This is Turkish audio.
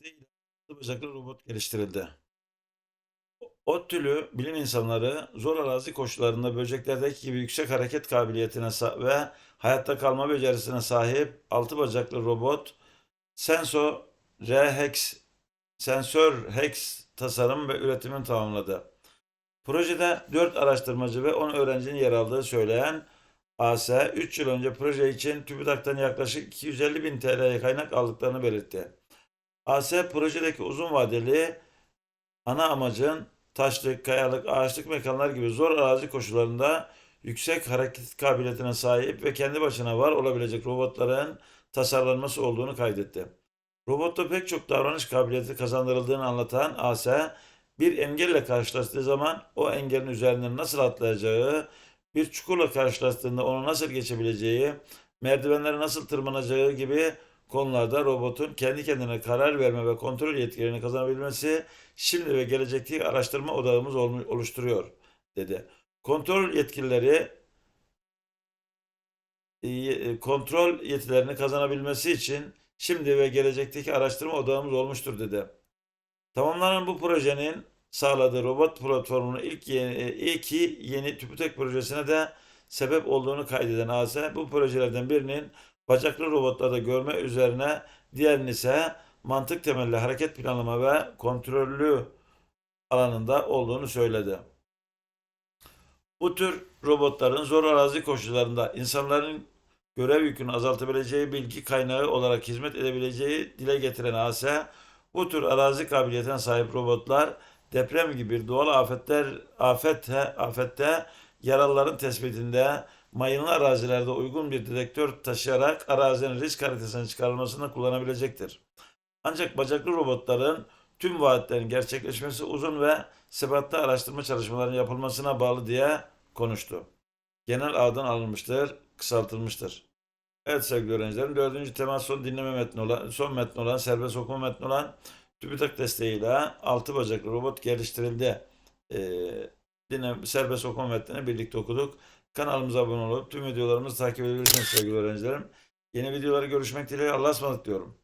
desteğiyle bacaklı robot geliştirildi. ODTÜ'lü bilim insanları zor arazi koşullarında böceklerdeki gibi yüksek hareket kabiliyetine ve hayatta kalma becerisine sahip altı bacaklı robot Senso RHEX sensör HEX tasarım ve üretimini tamamladı. Projede 4 araştırmacı ve 10 öğrencinin yer aldığı söyleyen AS 3 yıl önce proje için TÜBİTAK'tan yaklaşık 250 bin TL'ye kaynak aldıklarını belirtti. AS projedeki uzun vadeli ana amacın taşlık, kayalık, ağaçlık mekanlar gibi zor arazi koşullarında yüksek hareket kabiliyetine sahip ve kendi başına var olabilecek robotların tasarlanması olduğunu kaydetti. Robotta pek çok davranış kabiliyeti kazandırıldığını anlatan AS, bir engelle karşılaştığı zaman o engelin üzerinden nasıl atlayacağı, bir çukurla karşılaştığında onu nasıl geçebileceği, merdivenlere nasıl tırmanacağı gibi konularda robotun kendi kendine karar verme ve kontrol yetkilerini kazanabilmesi şimdi ve gelecekteki araştırma odağımız oluşturuyor, dedi. Kontrol yetkilileri e, kontrol yetilerini kazanabilmesi için şimdi ve gelecekteki araştırma odağımız olmuştur dedi. Tamamlanan bu projenin sağladığı robot platformunun ilk yeni, iki yeni TÜBİTAK projesine de sebep olduğunu kaydeden AS, bu projelerden birinin bacaklı robotlarda görme üzerine, diğerinin ise mantık temelli hareket planlama ve kontrollü alanında olduğunu söyledi. Bu tür robotların zor arazi koşullarında insanların görev yükünü azaltabileceği bilgi kaynağı olarak hizmet edebileceği dile getiren AS, bu tür arazi kabiliyetine sahip robotlar deprem gibi doğal afetler afette, afette yaralıların tespitinde mayınlı arazilerde uygun bir dedektör taşıyarak arazinin risk haritasının çıkarılmasını kullanabilecektir. Ancak bacaklı robotların tüm vaatlerin gerçekleşmesi uzun ve sebatlı araştırma çalışmalarının yapılmasına bağlı diye konuştu. Genel ağdan alınmıştır, kısaltılmıştır. Evet sevgili öğrencilerim, dördüncü temel son dinleme metni olan, son metni olan, serbest okuma metni olan TÜBİTAK desteğiyle altı bacaklı robot geliştirildi. Ee, dinle, serbest okuma metnini birlikte okuduk. Kanalımıza abone olup tüm videolarımızı takip edebilirsiniz sevgili öğrencilerim. Yeni videoları görüşmek dileğiyle Allah'a ısmarladık diyorum.